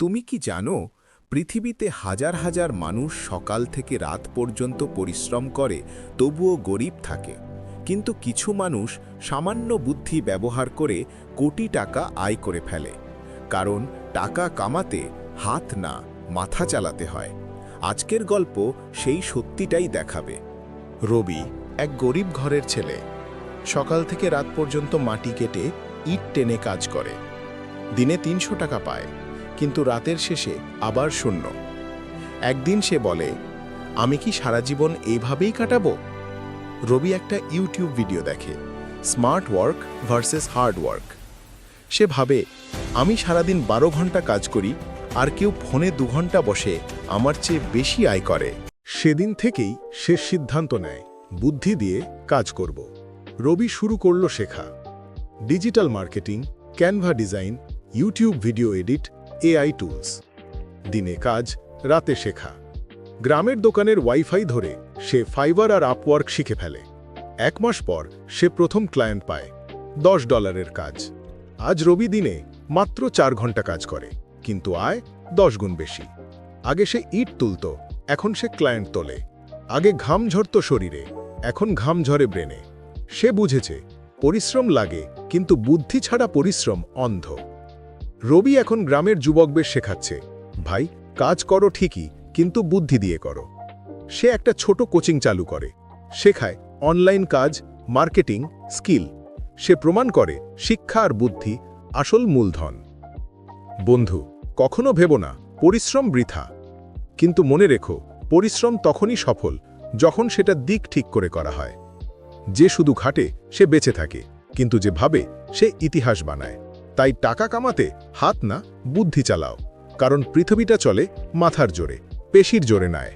তুমি কি জানো, পৃথিবীতে হাজার হাজার মানুষ সকাল থেকে রাত পর্যন্ত পরিশ্রম করে, তবুও গরিব থাকে। কিন্তু কিছু মানুষ সামান্য বুদ্ধি ব্যবহার করে কোটি টাকা আয় করে ফেলে। কারণ টাকা কামাতে হাত না, মাথা চালাতে হয়। আজকের গল্প সেই সত্যিটাই দেখাবে। রবি, এক গরিব ঘরের ছেলে। সকাল থেকে রাত পর্যন্ত মাটি কেটে ইট টেনে কাজ করে। দিনে তিনশো টাকা পায়। কিন্তু রাতের শেষে আবার শূন্য। একদিন সে বলে, আমি কি সারা জীবন এইভাবেই কাটাবো? রবি একটা ইউটিউব ভিডিও দেখে, smart work versus hard work. সে ভাবে, আমি সারাদিন বারো ঘণ্টা কাজ করি, আর কেউ ফোনে দু ঘণ্টা বসে আমার চেয়ে বেশি আয় করে। সেদিন থেকেই সে সিদ্ধান্ত নেয়, বুদ্ধি দিয়ে কাজ করব। রবি শুরু করল শেখা। Digital marketing, Canva design, YouTube video edit AI tools দিনে কাজ, রাতে শেখা। গ্রামের দোকানের ওয়াইফাই ধরে সে ফাইবার আর আপওয়ার্ক শিখে ফেলে। এক মাস পর সে প্রথম ক্লায়েন্ট পায়। দশ ডলারের কাজ। আজ রবি দিনে মাত্র চার ঘণ্টা কাজ করে, কিন্তু আয় দশ গুণ বেশি। আগে সে ইট তুলত, এখন সে ক্লায়েন্ট তোলে। আগে ঘাম ঝরত শরীরে, এখন ঘাম ঝরে ব্রেনে। সে বুঝেছে, পরিশ্রম লাগে, কিন্তু বুদ্ধি ছাড়া পরিশ্রম অন্ধ। রবি এখন গ্রামের যুবকদের শেখাচ্ছে, ভাই, কাজ করো ঠিকই, কিন্তু বুদ্ধি দিয়ে করো। সে একটা ছোট কোচিং চালু করে, শেখায় অনলাইন কাজ, মার্কেটিং, স্কিল। সে প্রমাণ করে শিক্ষা আর বুদ্ধি আসল মূলধন। বন্ধু, কখনো ভেব না, পরিশ্রম বৃথা। কিন্তু মনে রেখো, পরিশ্রম তখনই সফল, যখন সেটা দিক ঠিক করে করা হয়। যে শুধু খাটে সে বেঁচে থাকে, কিন্তু যে ভাবে, সে ইতিহাস বানায়। তাই টাকা কামাতে হাত না, বুদ্ধি চালাও। কারণ পৃথিবীটা চলে মাথার জোরে, পেশির জোরে নয়।